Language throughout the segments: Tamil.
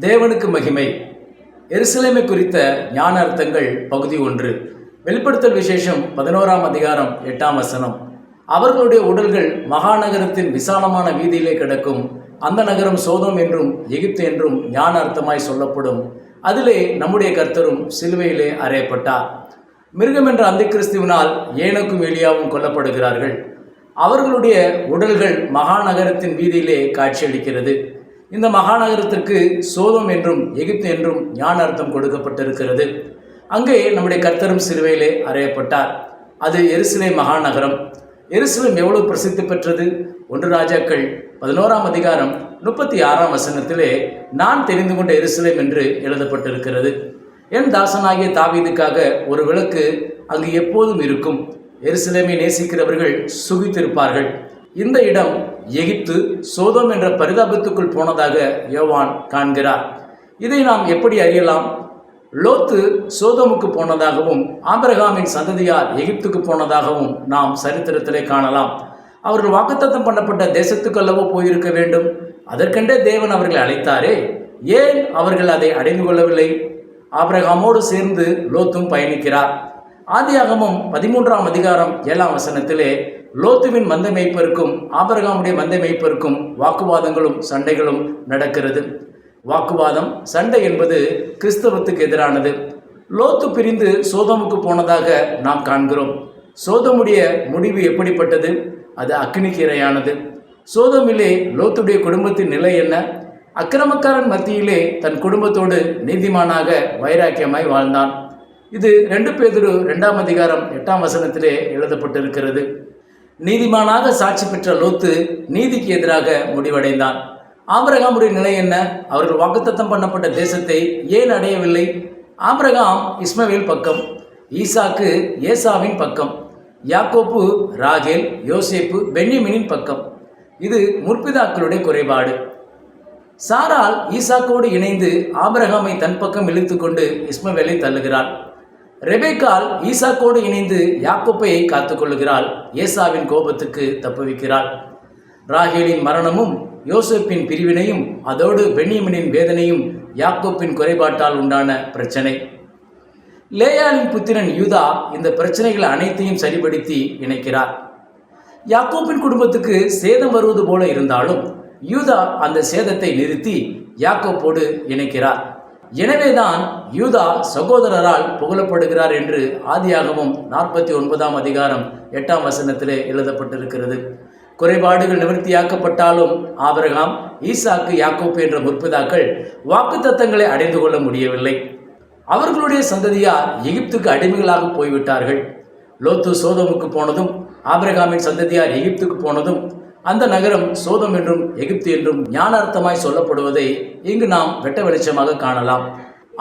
தேவனுக்கு மகிமை. எருசலேமை குறித்த ஞான அர்த்தங்கள் பகுதி ஒன்று. வெளிப்படுத்தல் விசேஷம் பதினோராம் அதிகாரம் எட்டாம் வசனம். அவர்களுடைய உடல்கள் மகாநகரத்தின் விசாலமான வீதியிலே கிடக்கும். அந்த நகரம் சோதம் என்றும் எகிப்து என்றும் ஞான அர்த்தமாய் சொல்லப்படும். அதிலே நம்முடைய கர்த்தரும் சிலுவையிலே அறையப்பட்டார். மிருகம் என்ற அந்த கிறிஸ்துவினால் ஏனக்கும் எலியாவும் கொல்லப்படுகிறார்கள். அவர்களுடைய உடல்கள் மகாநகரத்தின் வீதியிலே காட்சியளிக்கிறது. இந்த மகாநகரத்திற்கு சோதம் என்றும் எகிப்து என்றும் ஞான அர்த்தம் கொடுக்கப்பட்டிருக்கிறது. அங்கே நம்முடைய கர்த்தரும் சிறுவையிலே அறையப்பட்டார். அது எருசலே மகாநகரம். எருசலம் எவ்வளவு பிரசித்தி பெற்றது? ஒன்று ராஜாக்கள் பதினோராம் அதிகாரம் முப்பத்தி ஆறாம் வசனத்திலே நான் தெரிந்து கொண்ட எருசலேம் என்று எழுதப்பட்டிருக்கிறது. என் தாசனாகிய தாவீதுக்காக ஒரு விளக்கு அங்கு எப்போதும் இருக்கும். எருசலேமை நேசிக்கிறவர்கள் சுகித்திருப்பார்கள். இந்த இடம் எகிப்து சோதம் என்ற பரிதாபத்துக்குள் போனதாக யோவான் காண்கிறார். இதை நாம் எப்படி அறியலாம்? லோத்து சோதமுக்கு போனதாகவும் ஆபிரகாமின் சந்ததியார் எகிப்துக்கு போனதாகவும் நாம் சரித்திரத்திலே காணலாம். அவர்கள் வாக்குத்தத்தம் பண்ணப்பட்ட தேசத்துக்கு அல்லவோ போயிருக்க வேண்டும். அதற்கென்றே தேவன் அவர்களை அழைத்தாரே. ஏன் அவர்கள் அதை அடைந்து கொள்ளவில்லை? ஆபிரகாமோடு சேர்ந்து லோத்தும் பயணிக்கிறார். ஆதியாகமும் பதிமூன்றாம் அதிகாரம் ஏழாம் வசனத்திலே லோத்துவின் மந்தை மேய்ப்பருக்கும் ஆபரகாமுடைய மந்தை மேய்ப்பருக்கும் வாக்குவாதங்களும் சண்டைகளும் நடக்கிறது. வாக்குவாதம் சண்டை என்பது கிறிஸ்தவத்துக்கு எதிரானது. லோத்து பிரிந்து சோதமுக்கு போனதாக நாம் காண்கிறோம். சோதமுடைய முடிவு எப்படிப்பட்டது? அது அக்னிக்கீரையானது சோதமிலே லோத்துடைய குடும்பத்தின் நிலை என்ன? அக்கிரமக்காரன் மத்தியிலே தன் குடும்பத்தோடு நீதிமானாக வைராக்கியமாய் வாழ்ந்தான். இது ரெண்டு பேதுரு ரெண்டாம் அதிகாரம் எட்டாம் வசனத்திலே எழுதப்பட்டிருக்கிறது. நீதிமானாக சாட்சி பெற்ற லோத்து நீதிக்கு எதிராக முடிவடைந்தான். ஆபிரகாமுடைய நிலை என்ன? அவர்கள் வாக்குத்தத்தம் பண்ணப்பட்ட தேசத்தை ஏன் அடையவில்லை? ஆபிரகாம் இஸ்மவேல் பக்கம் ஈசாக்கு ஏசாவின் பக்கம் யாக்கோப்பு ராகேல் யோசேப்பு பென்யமினின் பக்கம். இது முற்பிதாக்களுடைய குறைபாடு. சாரால் ஈசாக்கோடு இணைந்து ஆபிரகாமை தன் பக்கம் இழுத்துக்கொண்டு இஸ்மவேலை தள்ளுகிறாள் ரெபேக்கால் ஈசாக்கோடு இணைந்து யாக்கோப்பையை காத்துக்கொள்ளுகிறாள். ஏசாவின் கோபத்துக்கு தப்புவிக்கிறாள். ராகேலின் மரணமும் யோசப்பின் பிரிவினையும் அதோடு பெண்ணியமனின் வேதனையும் யாக்கோப்பின் குறைபாட்டால் உண்டான பிரச்சனை. லேயாலின் புத்திரன் யூதா இந்த பிரச்சனைகள் அனைத்தையும் சரிபடுத்தி இணைக்கிறார். யாக்கோப்பின் குடும்பத்துக்கு சேதம் வருவது போல இருந்தாலும் யூதா அந்த சேதத்தை நிறுத்தி யாக்கோப்போடு இணைக்கிறார். எனவேதான் யூதா சகோதரரால் புகழப்படுகிறார் என்று ஆதியாகவும் நாற்பத்தி ஒன்பதாம் அதிகாரம் எட்டாம் வசனத்திலே எழுதப்பட்டிருக்கிறது. குறைபாடுகள் நிவர்த்தியாக்கப்பட்டாலும் ஆபிரகாம் ஈசாக்கு யாக்கோப்பு என்ற முற்பிதாக்கள் வாக்குத்தத்தங்களை அடைந்து கொள்ள முடியவில்லை. அவர்களுடைய சந்ததியார் எகிப்துக்கு அடிமைகளாக போய்விட்டார்கள். லோத்து சோதமுக்கு போனதும் ஆபிரகாமின் சந்ததியார் எகிப்துக்கு போனதும் அந்த நகரம் சோதம் என்றும் எகிப்து என்றும் ஞானார்த்தமாய் சொல்லப்படுவதை இங்கு நாம் வெட்ட வெளிச்சமாக காணலாம்.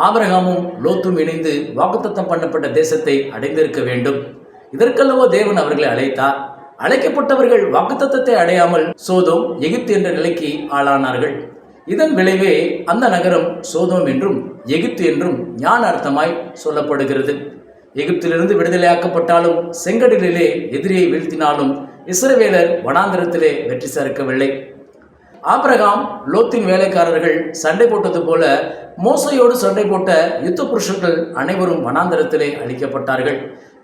ஆபரகாமும் லோத்தும் இணைந்து வாக்குத்தத்தம் பண்ணப்பட்ட தேசத்தை அடைந்திருக்க வேண்டும். இதற்கல்லவோ தேவன் அவர்களை அழைத்தார். அழைக்கப்பட்டவர்கள் வாக்குத்தத்தத்தை அடையாமல் சோதோம் எகிப்து என்ற நிலைக்கு ஆளானார்கள். இதன் விளைவே அந்த நகரம் சோதோம் என்றும் எகிப்து என்றும் ஞான அர்த்தமாய் சொல்லப்படுகிறது. எகிப்திலிருந்து விடுதலையாக்கப்பட்டாலும் செங்கடலிலே எதிரியை வீழ்த்தினாலும் இஸ்ரவேலர் வனாந்திரத்திலே வெற்றி சேர்க்கவில்லை. ஆபிரகாம் லோத்தின் வேலைக்காரர்கள் சண்டை போட்டது போல மோசையோடு சண்டை போட்ட யுத்த புருஷர்கள் அனைவரும் வனாந்திரத்திலே அழிக்கப்பட்டார்கள்.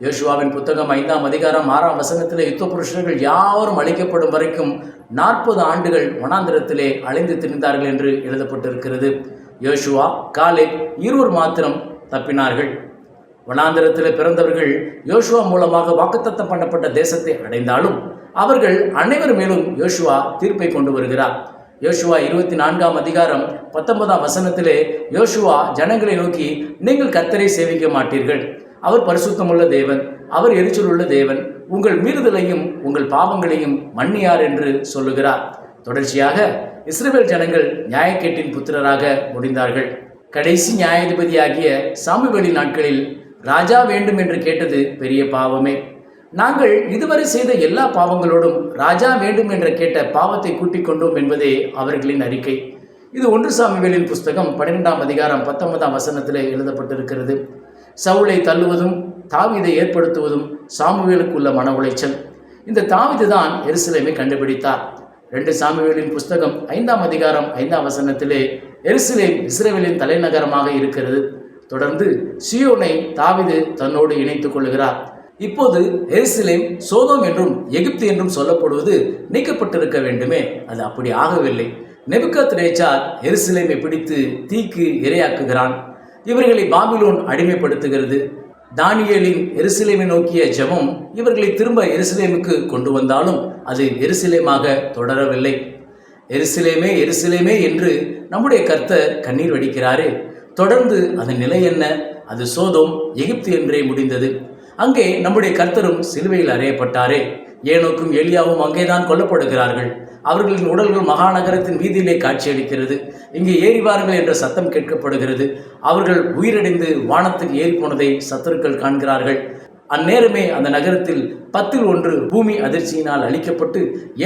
யோசுவாவின் புத்தகம் ஐந்தாம் அதிகாரம் ஆறாம் வசனத்திலே யுத்த புருஷர்கள் யாவரும் அழிக்கப்படும் வரைக்கும் நாற்பது ஆண்டுகள் வனாந்திரத்திலே அழிந்து திரிந்தார்கள் என்று எழுதப்பட்டிருக்கிறது. யோசுவா காலே இருவர் மாத்திரம் தப்பினார்கள். வனாந்திரத்தில் பிறந்தவர்கள் யோசுவா மூலமாக வாக்குத்தத்தம் பண்ணப்பட்ட தேசத்தை அடைந்தாலும் அவர்கள் அனைவர் மேலும் யோசுவா தீர்ப்பை கொண்டு வருகிறார். யோசுவா இருபத்தி நான்காம் அதிகாரம் பத்தொன்பதாம் வசனத்திலே யோசுவா ஜனங்களை நோக்கி நீங்கள் கர்த்தரை சேவிக்க மாட்டீர்கள். அவர் பரிசுத்தமுள்ள தேவன் அவர் எரிச்சலுள்ள தேவன். உங்கள் மீறுதலையும் உங்கள் பாவங்களையும் மன்னியார் என்று சொல்லுகிறார். தொடர்ச்சியாக இஸ்ரேல் ஜனங்கள் நியாயக்கேட்டின் புத்திரராக முடிந்தார்கள். கடைசி நியாயாதிபதியாகிய சாமுவேலி நாட்களில் ராஜா வேண்டும் என்று கேட்டது பெரிய பாவமே. நாங்கள் இதுவரை செய்த எல்லா பாவங்களோடும் ராஜா வேண்டும் என்று கேட்ட பாவத்தை கூட்டிக் கொண்டோம் என்பதே அவர்களின் அறிக்கை. இது ஒன்று சாமுவேலின் புஸ்தகம் பன்னிரெண்டாம் அதிகாரம் பத்தொன்பதாம் வசனத்திலே எழுதப்பட்டிருக்கிறது. சவுளை தள்ளுவதும் தாவிதை ஏற்படுத்துவதும் சாமுவேலுக்குள்ள மன உளைச்சல். இந்த தாவிது தான் எருசலேமை கண்டுபிடித்தார். ரெண்டு சாமிவேலின் புஸ்தகம் ஐந்தாம் அதிகாரம் ஐந்தாம் வசனத்திலே எருசலேம் இஸ்ரேவேலின் தலைநகரமாக இருக்கிறது. தொடர்ந்து சியோனை தாவிது தன்னோடு இணைத்துக் கொள்கிறார். இப்போது எருசலேம் சோதோம் என்றும் எகிப்து என்றும் சொல்லப்படுவது நீக்கப்பட்டிருக்க வேண்டுமே. அது அப்படி ஆகவில்லை. நெபுக்கத் ரேச்சார் எருசலேமை பிடித்து தீக்கு இரையாக்குகிறான். இவர்களை பாபிலோன் அடிமைப்படுத்துகிறது. தானியலின் எருசலேமை நோக்கிய ஜெபம் இவர்களை திரும்ப எருசலேமுக்கு கொண்டு வந்தாலும் அது எருசலேமாக தொடரவில்லை. எருசலேமே எருசலேமே என்று நம்முடைய கர்த்தர் கண்ணீர் வடிக்கிறாரே. தொடர்ந்து அதன் நிலை என்ன? அது சோதோம் எகிப்து என்றே முடிந்தது. அங்கே நம்முடைய கர்த்தரும் சிலுவையில் அறையப்பட்டாரே. ஏனோக்கும் எலியாவும் அங்கேதான் கொல்லப்படுகிறார்கள். அவர்களின் உடல்கள் மகாநகரத்தின் வீதியிலே காட்சியளிக்கிறது. இங்கே ஏறி வாருங்கள் என்ற சத்தம் கேட்கப்படுகிறது. அவர்கள் உயிரடைந்து வானத்துக்கு ஏறி போனதை சத்துருக்கள் காண்கிறார்கள். அந்நேரமே அந்த நகரத்தில் பத்தில் ஒன்று பூமி அதிர்ச்சியினால் அழிக்கப்பட்டு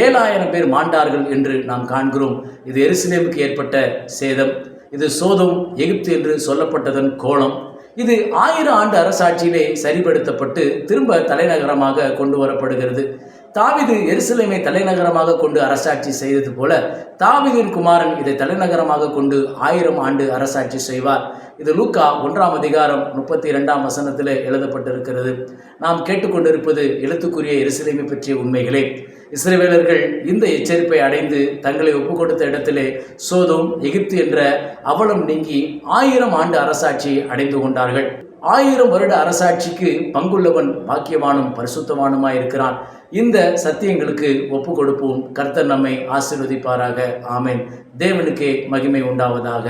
ஏழாயிரம் பேர் மாண்டார்கள் என்று நாம் காண்கிறோம். இது எருசலேமுக்கு ஏற்பட்ட சேதம். இது சோதம் எகிப்து என்று சொல்லப்பட்டதன் கோலம். இது ஆயிரம் ஆண்டு அரசாட்சியிலே சரிபடுத்தப்பட்டு திரும்ப தலைநகரமாக கொண்டு வரப்படுகிறது. தாவிது எருசலேமை தலைநகரமாக கொண்டு அரசாட்சி செய்தது போல தாவிதின் குமாரன் இதை தலைநகரமாக கொண்டு ஆயிரம் ஆண்டு அரசாட்சி செய்வார். இது லூக்கா ஒன்றாம் அதிகாரம் முப்பத்தி இரண்டாம் வசனத்தில் எழுதப்பட்டிருக்கிறது. நாம் கேட்டுக்கொண்டிருப்பது எழுத்துக்குரிய எருசலேமை பற்றிய உண்மைகளே. இஸ்ரேவேலர்கள் இந்த எச்சரிப்பை அடைந்து தங்களை ஒப்பு கொடுத்த இடத்திலே சோதோம் எகிப்து என்ற அவலம் நீங்கி ஆயிரம் ஆண்டு அரசாட்சி அடைந்து கொண்டார்கள். ஆயிரம் வருட அரசாட்சிக்கு பங்குள்ளவன் பாக்கியவானும் பரிசுத்தவானுமாய் இருக்கிறான். இந்த சத்தியங்களுக்கு ஒப்பு கொடுப்போம். கர்த்தர் நம்மை ஆசீர்வதிப்பாராக. ஆமேன். தேவனுக்கே மகிமை உண்டாவதாக.